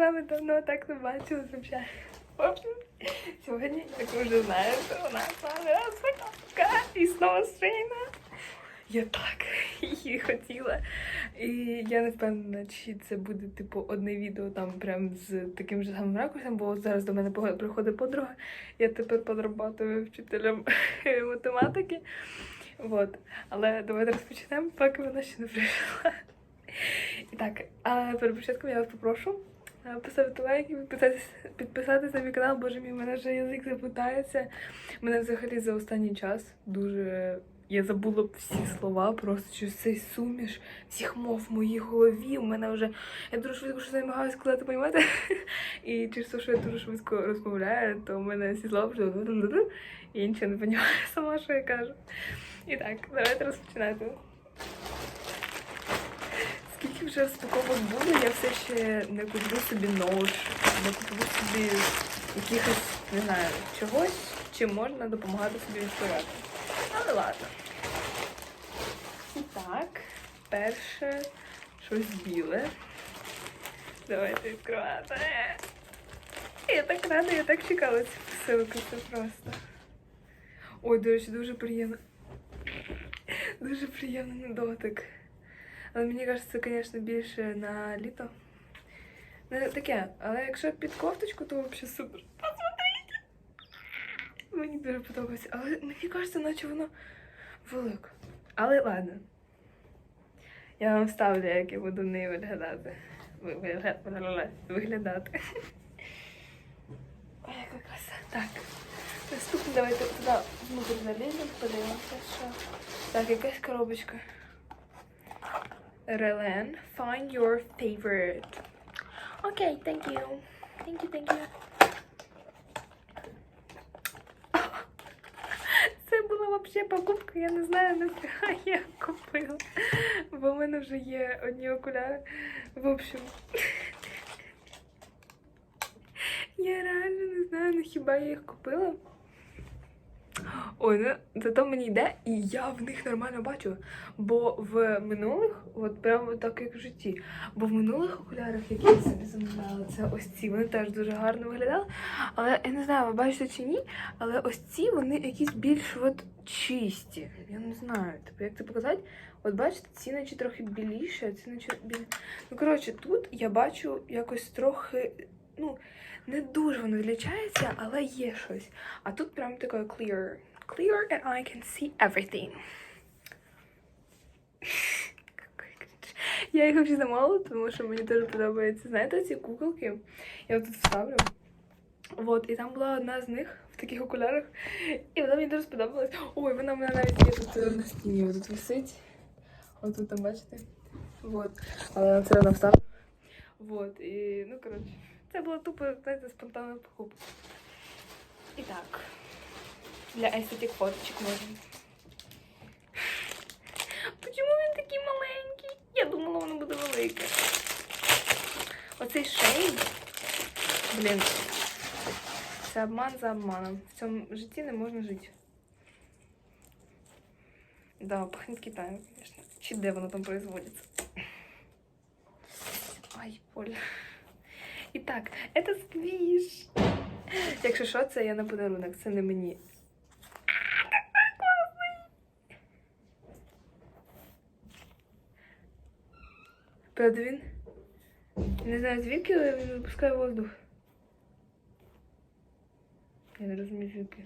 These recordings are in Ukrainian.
вами давно так не взагалі. Сьогодні, як ви вже знаєте, у нас з вами і знову стрійна. Я так її хотіла. І я не впевнена, чи це буде типу одне відео там прям з таким же самим ракурсом, бо зараз до мене приходить подруга. Я тепер подрабатую вчителем математики. Вот. Але давайте розпочнемо, поки вона ще не прийшла. І так, а перед початком я вас попрошу поставити лайк і підписатись, підписатись на мій канал, боже мій, мене вже язик заплутається. Мене взагалі за останній час дуже. Я забула всі слова, просто через цей суміш всіх мов в моїй голові. У мене вже я дуже швидко щось намагаюся сказати, понімаєте? І через те, що я дуже швидко розмовляю, то у мене всі слова вже і я нічого не розумію сама, що я кажу. І так, давайте розпочинати. Скільки вже розпаковок буде, я все ще не куплю собі нож, не куплю собі якихось, не знаю, чогось, чим можна допомагати собі відстояти. Але ладно. І так, перше щось біле. Давайте відкривати. Я так рада, я так чекала цю посилку, це просто. Ой, до речі, дуже приємно. Дуже приємний дотик. Але мені кажеться, звісно, більше на літо. Не таке, але якщо під кофточку, то взагалі супер. Посмотрите! Мені дуже подобається. Але мені кажеться, наче воно велике. Але ладно. Я вам ставлю, як я буду в неї виглядати. Виглядати. Ой, яка краса. Так. Наступне давайте туди внутрі заліземо, подивимося, що. Так, якась коробочка. Релен, find your favorite. Окей, thank you. Thank you, thank you. Це була взагалі покупка, я не знаю, нафіга я купила. Бо в мене вже є одні окуляри. В общем. Я реально не знаю, ну хіба я їх купила. Ой, ну зато мені йде, і я в них нормально бачу. Бо в минулих, от прямо так як в житті, бо в минулих окулярах, які я собі замовляла, це ось ці, вони теж дуже гарно виглядали. Але я не знаю, ви бачите чи ні, але ось ці вони якісь більш от чисті. Я не знаю, типу, як це показати. От бачите, ці наче трохи біліші, ці наче білі. Ну, коротше, тут я бачу якось трохи, ну, не дуже воно відлічається, але є щось. А тут прям таке clear. Clear and I can see everything. Я їх взагалі замовила, тому що мені дуже подобається. Знаєте, ці куколки? Я тут вставлю. Вот, і там була одна з них в таких окулярах. І вона мені дуже сподобалась. Ой, вона в мене навіть є тут е, на стіні. Тут висить. Ось тут там бачите. Вот. Але я все одно вставлю. Вот. І, ну, коротше, це було тупо, знаєте, спонтанна покупка. І так. Для естетик фоточок можна. Почому він такий маленький? Я думала, воно буде велике. Оцей шейн. Блін. Це обман за обманом. В цьому житті не можна жити. Да, пахнет Китаем, конечно. Чи де воно там производится? Ай, боль. І так, це сквіш. Якщо що, це я на подарунок, це не мені. Правда, він? Не знаю звідки, але він випускає воздух. Я не розумію звідки.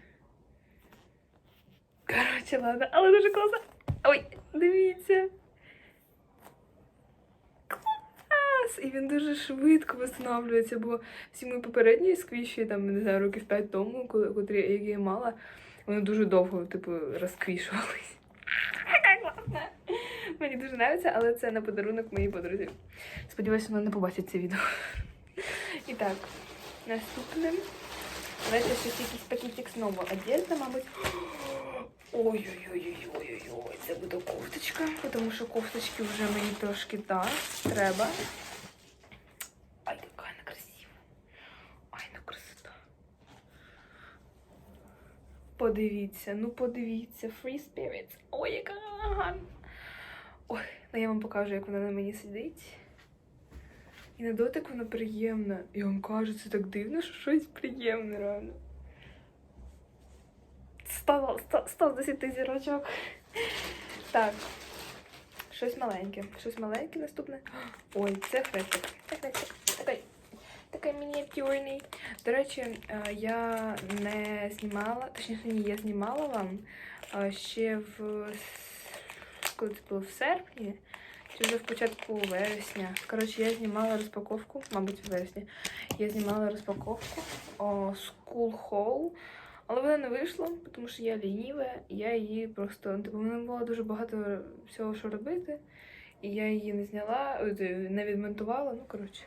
Коротше, ладно, але дуже класно. Ой, дивіться. Клас! І він дуже швидко встановлюється, бо всі мої попередні сквіші, там, не знаю, років 5 тому, коли, котрі які я мала, вони дуже довго, типу, розквішувались. Мені дуже подобається, але це на подарунок моїй подрузі. Сподіваюся, вона не побачить це відео. І так, наступне. Давайте щось якийсь пакетик знову одежда, мабуть. Ой-ой-ой-ой-ой-ой, це буде кофточка, тому що кофточки вже мені трошки так треба. Ай, яка вона красива. Ай, ну красота. Подивіться, ну подивіться, Free Spirits. Ой, яка гарна. Ой, ну я вам покажу, як вона на мені сидить. І на дотик воно приємне. Я вам кажу, це так дивно, що щось приємне, реально. 100, 100, 100 з 10 зірочок. Так. Щось маленьке. Щось маленьке наступне. Ой, це хрестик. Це хрестик. Такий, такий мініатюрний. До речі, е, я не знімала, точніше, ні, я знімала вам е, ще в коли це було в серпні, чи вже в початку вересня. Коротше, я знімала розпаковку, мабуть, в вересні. Я знімала розпаковку о, School Haul, але вона не вийшла, тому що я лініва, і я її просто. Типу, мене було дуже багато всього, що робити. І я її не зняла, е, не відмонтувала, ну коротше.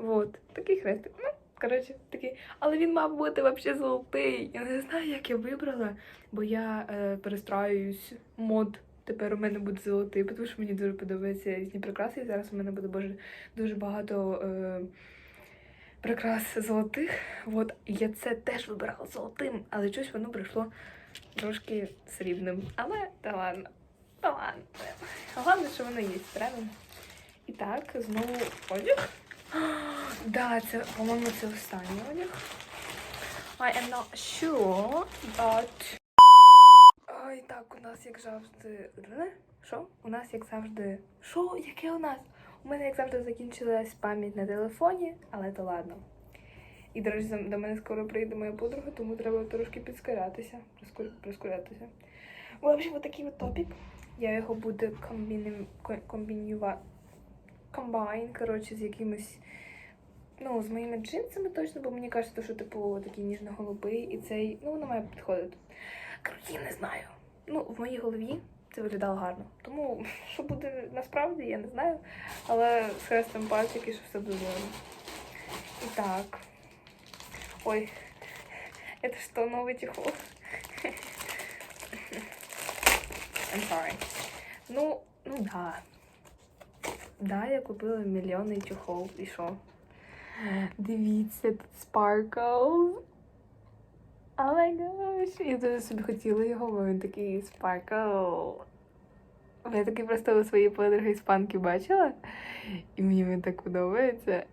Вот, такий хрестик. Ну, коротше, такий. Але він мав бути взагалі золотий. Я не знаю, як я вибрала, бо я е, перестраюсь мод. Тепер у мене буде золотий, тому що мені дуже подобаються різні прикраси. І зараз у мене буде боже, дуже багато е, прикрас золотих. От, я це теж вибирала золотим, але щось воно прийшло трошки срібним. Але та ладно. Та ладно. Головне, що воно є, правильно? І так, знову одяг. Да, це, по-моєму, це останній одяг. I am not sure, but... Ой, так, у нас як завжди. Що? У нас як завжди. Що? Яке у нас? У мене як завжди закінчилась пам'ять на телефоні, але то ладно. І, до речі, до мене скоро прийде моя подруга, тому треба трошки підскорятися. Прискор- Прискорятися. В общем, вот такий от топік. Я його буду комбіню... комбінювати. Комбайн, коротше, з якимось. Ну, з моїми джинсами точно, бо мені кажеться, що типу такий ніжно-голубий, і цей, ну, воно має підходити. Коротше, я не знаю. Ну, в моїй голові це виглядало гарно. Тому що буде насправді, я не знаю. Але з хрестом пальчики, що все буде. І так. Ой, это что, новый чехол? I'm sorry. Ну, ну да. Да, я купила мільйонний чехол. І що? Дивіться, тут Sparkles. Май гаш. Я дуже собі хотіла його, бо він такий Sparkle. Я такий просто у своїй подруги іспанки бачила. І мені він так подобається.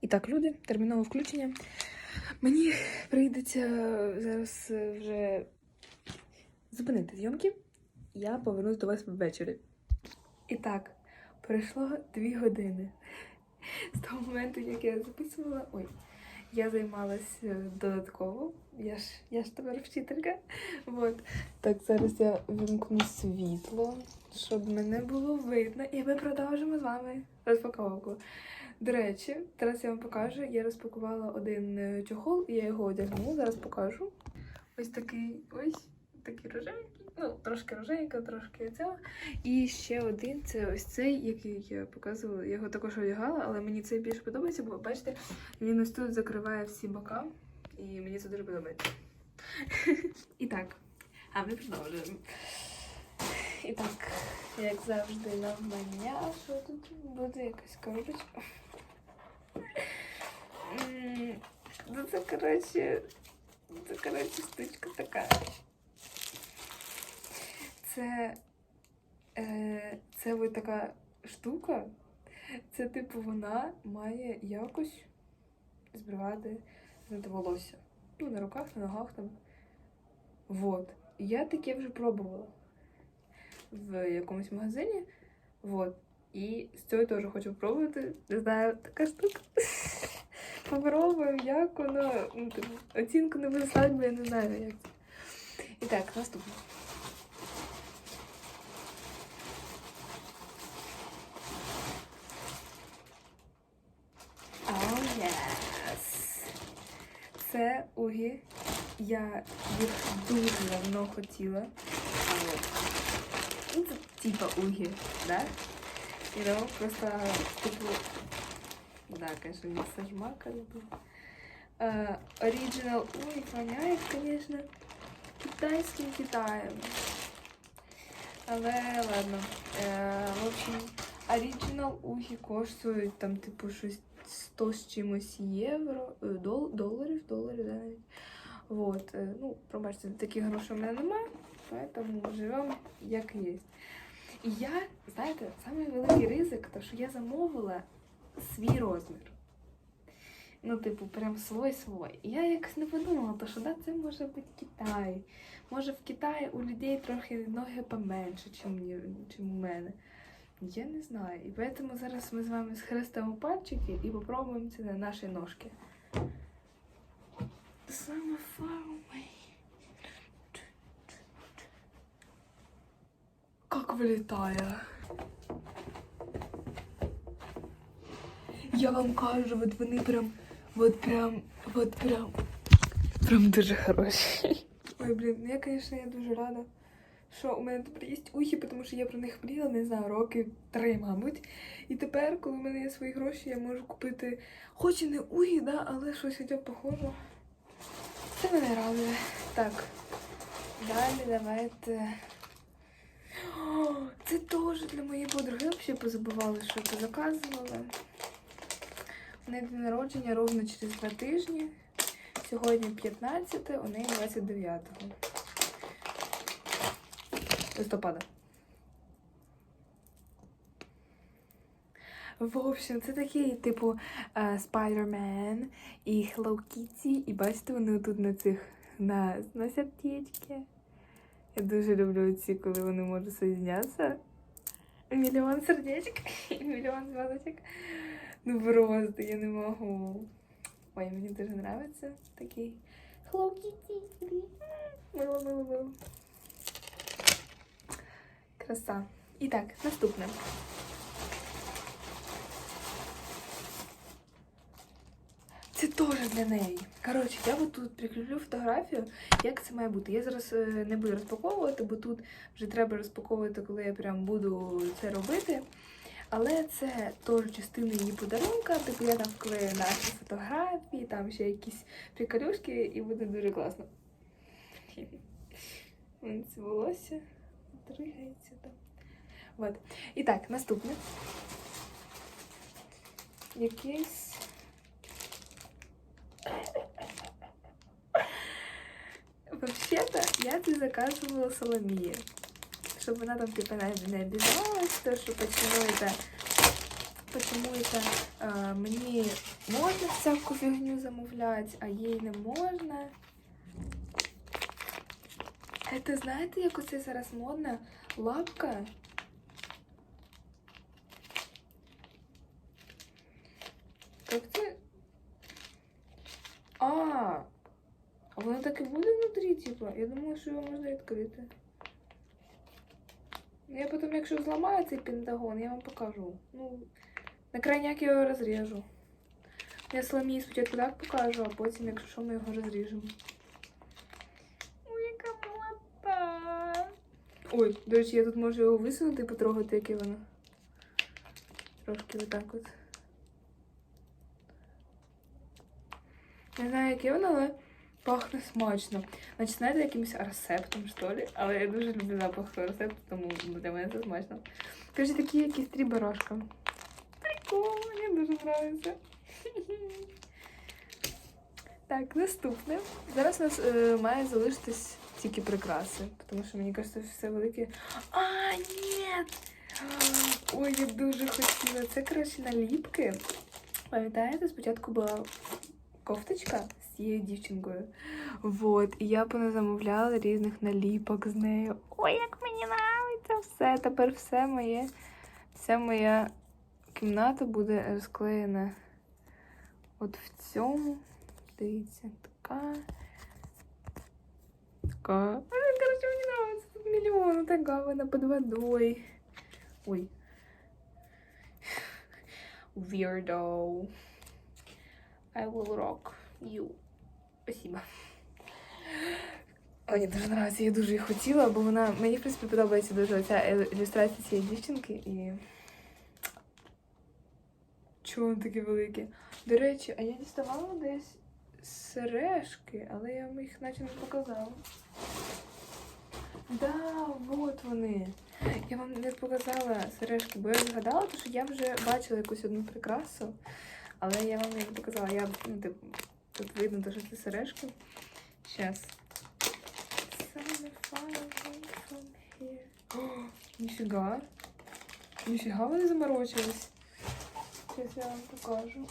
І так, люди, термінове включення. Мені прийдеться зараз вже зупинити зйомки. Я повернусь до вас ввечері. І так, пройшло дві години. З того моменту, як я записувала. Ой, я займалася додатково. Я ж, я ж тепер вчителька. Вот. Так, зараз я вимкну світло, щоб мене було видно, і ми продовжимо з вами розпаковку. До речі, зараз я вам покажу. Я розпакувала один е, чохол, і я його одягну. Зараз покажу. Ось такий ось такий рожевенький. Ну, трошки рожевенька, трошки цього. І ще один це ось цей, який я показувала. Я його також одягала, але мені цей більше подобається, бо бачите, він ось тут закриває всі бока, і мені це дуже подобається. І так, а ми продовжуємо. І так, як завжди, навмання, що тут буде якась коробочка. Ну, це, коротше, це, коротше, штучка така. Це, е, це ось така штука. Це, типу, вона має якось збривати знаєте, волосся. Ну, на руках, на ногах там. Вот. Я таке вже пробувала в якомусь магазині. Вот. І з цього теж хочу пробувати. Не знаю, така штука. Попробуємо, як воно. Ну, типу, оцінку не висать, я не знаю, як це. І так, наступне. Oh, yes. Це угі. Я їх дуже давно хотіла. Ну, це типа угі, да? You know, просто, типу, да, конечно, не сажма, как бы. Э, Оригинал, ой, воняет, конечно, китайским Китаем. Але ладно. Е, в общем, оригінал ухи коштують там, типу, щось 100 з чимось євро, е, дол, доларів, доларів, да, навіть. Вот. е, Ну, пробачте, таких грошей у мене немає, поэтому живемо як є. І я, знаєте, самий великий ризик, то що я замовила свій розмір. Ну, типу, прям свой свой. І я якось не подумала, то що да, це може бути Китай. Може в Китаї у людей трохи ноги поменше, чим у мене. Я не знаю. І поэтому зараз ми з вами схрестимо пальчики і попробуємо це на наші ножки. Саме far away. Как вилітає. Я вам кажу, от вони прям, от прям, от прям, прям дуже хороші. Ой, блін, ну я, звісно, я дуже рада, Що у мене тепер є ухи, тому що я про них мріяла, не знаю, роки три, мабуть. І тепер, коли в мене є свої гроші, я можу купити, хоч і не ухи, да, але щось хоча б похоже. Це мене радує. Так. Далі давайте. О, це теж для моєї подруги. Взагалі позабували, що це заказувала. У неї день народження ровно через два тижні. Сьогодні 15, у неї 29 листопада. В общем, це такий, типу, е, Spider-Man і Hello Kitty. І бачите, вони тут на цих на, на сердечки. Я дуже люблю ці, коли вони можуть соєднятися. Мільйон сердечок і мільйон зв'язочок. Ну просто я не можу. Ой, мені дуже подобається такий Hello Kitty. Мило, мило, мило. Краса. І так, наступне. Це теж для неї. Коротше, я от тут прикріплю фотографію, як це має бути. Я зараз е, не буду розпаковувати, бо тут вже треба розпаковувати, коли я прям буду це робити. Але це теж частина її подарунка. Типу я там вклею наші фотографії, там ще якісь приколюшки, і буде дуже класно. Це волосся дригається там. Вот. І так, наступне. Якийсь. Вообще-то я це заказывала Соломії. Щоб вона там типа не, не обижалась, то що почему это, почему это а, мені можна всяку фігню замовляти, а їй не можна. Это знаєте, як оце зараз модна лапка? Как це? А, а воно так і буде внутрі, типа? Я думала, що його можна відкрити. Ну, Я потім, якщо зламаю цей пентагон, я вам покажу. Ну, на крайняк я його розріжу. Я Соломії спочатку так покажу, а потім, якщо що, ми його розріжемо. Ой, яка молота. Ой, до речі, я тут можу його висунути і потрогати, яке воно. Трошки отак от. Не знаю, яке воно, але пахне смачно. Значить, знаєте, якимось рецептом, що ли? Але я дуже люблю запах рецепту, тому для мене це смачно. Кажуть, такі якісь три барашка. Прикол, мені дуже подобається. Так, наступне. Зараз у нас е, має залишитись тільки прикраси, тому що мені кажеться, все велике. А, ні! Ой, я дуже хотіла. Це, коротше, наліпки. Пам'ятаєте, спочатку була кофточка з цією дівчинкою. Вот, і я поназамовляла різних наліпок з нею. Ой, як мені подобається все. Тепер все моє, вся моя кімната буде розклеєна от в цьому. Дивіться, така. Така. Ой, коротше, мені подобається. Тут мільйон, така вона під водою. Ой. Weirdo. I will rock you. Спасибо. Мені дуже подобається, я дуже її хотіла, бо вона. Мені, в принципі, подобається дуже ця ілюстрація цієї дівчинки і. Чого вони такі великі? До речі, а я діставала десь сережки, але я вам їх наче не показала. Да, от вони. Я вам не показала сережки, бо я згадала, тому що я вже бачила якусь одну прикрасу, але я вам не показала. Я, ну, типу, тут видно, що це сережки. О, ніфіга. Ніфіга вони заморочились. Зараз я вам покажу.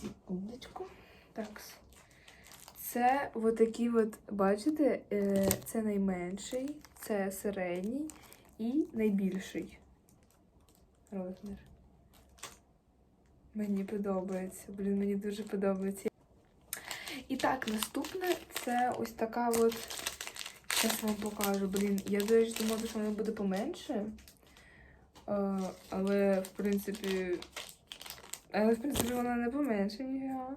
Секундочку. Так. Це от такі от, бачите, е, це найменший, це середній і найбільший розмір. Мені подобається. Блін, мені дуже подобається. І так, наступне це ось така от. Зараз вам покажу. Блін, я до речі думала, що воно буде поменше. Е, але, в принципі. Але, в принципі, вона не поменше, ніфіга.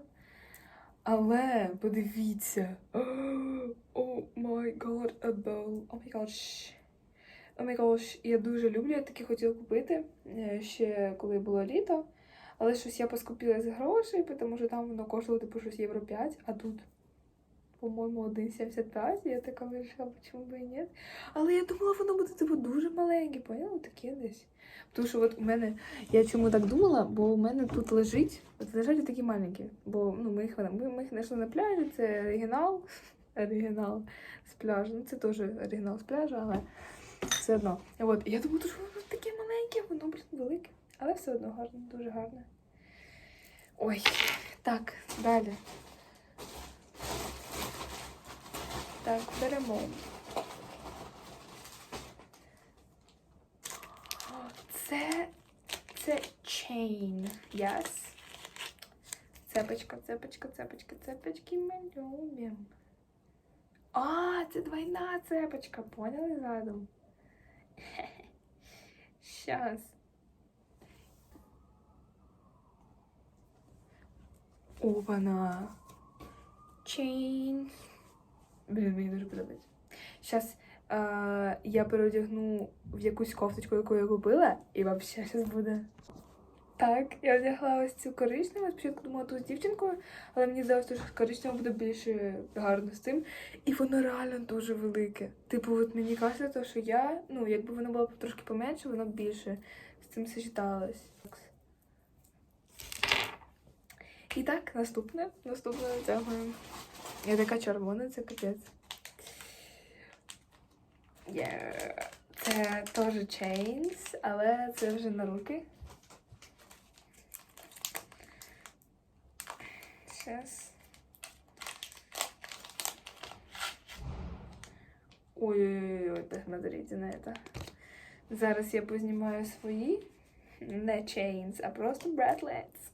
Але подивіться. О май гад, Абел. О май gosh. О май gosh. Я дуже люблю, я такі хотіла купити е, ще коли було літо. Але щось я поскупила з грошей, тому що там воно коштувало типу щось євро 5, а тут, по-моєму, 1,75. Я така вирішила, чому би і ні. Але я думала, воно буде типу дуже маленьке, поняла? Таке десь. Тому що от у мене, я чому так думала, бо у мене тут лежить, от лежать такі маленькі. Бо ну, ми їх ми, ми їх знайшли на пляжі, це оригінал. Оригінал з пляжу. Ну, це теж оригінал з пляжу, але все одно. От, я думала, що воно таке маленьке, воно, блін, велике. Але все одно гарне, дуже гарне. Ой, так, далі. Так, беремо. Це, це chain, yes. Цепочка, цепочка, цепочка, цепочки ми любимо. А, це двойна цепочка, поняли задум? Щас. Опана. Chain. Блін, мені дуже подобається. Зараз е, я переодягну в якусь кофточку, яку я купила, і взагалі зараз буде. Так, я одягла ось цю коричневу. Спочатку думала ту з дівчинкою, але мені здалося, що коричнева буде більше гарно з цим. І воно реально дуже велике. Типу, от мені кажеться, що я, ну, якби воно було трошки поменше, воно б більше з цим сочеталось. І так, наступне. Наступне натягуємо. Я така червона, це капець. Yeah. Це теж chains, але це вже на руки. Сейчас. Ой-ой-ой, посмотрите на это. Зараз я познімаю свої. Не chains, а просто bracelets.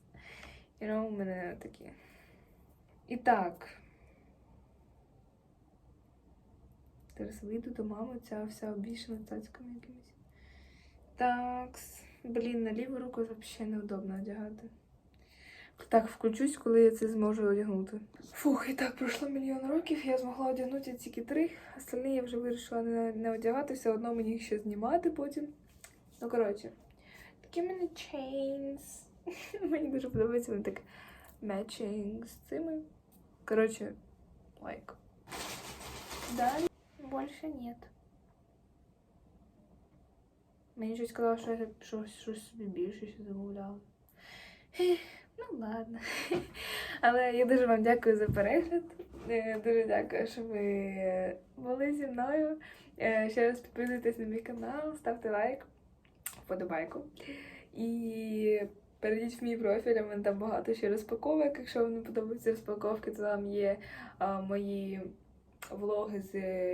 You know, у мене такі. І так. Зараз вийду до мами, ця вся обвішана цацьками якимись. Так. Блін, на ліву руку взагалі неудобно одягати. Так, включусь, коли я це зможу одягнути. Фух, і так, пройшло мільйон років, я змогла одягнути тільки три. Остальні я вже вирішила не, не одягати, все одно мені їх ще знімати потім. Ну, коротше, такі в мене chains. Мені дуже подобається вони так matching з цими. Коротше, лайк. Далі більше нет. Мені щось сказало, що я щось, щось собі більше ще замовляла. Ну ладно. Але я дуже вам дякую за перегляд. Е, Дуже дякую, що ви були зі мною. Е, Ще раз підписуйтесь на мій канал, ставте лайк, вподобайку. І перейдіть в мій профіль, у мене там багато ще розпаковок. Якщо вам не подобаються розпаковки, то там є мої влоги з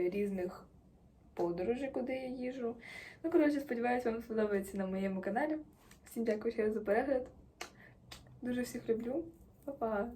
різних подорожей, куди я їжу. Ну, коротше, сподіваюся, вам сподобається на моєму каналі. Всім дякую ще раз за перегляд. Дуже всіх люблю. Па-па!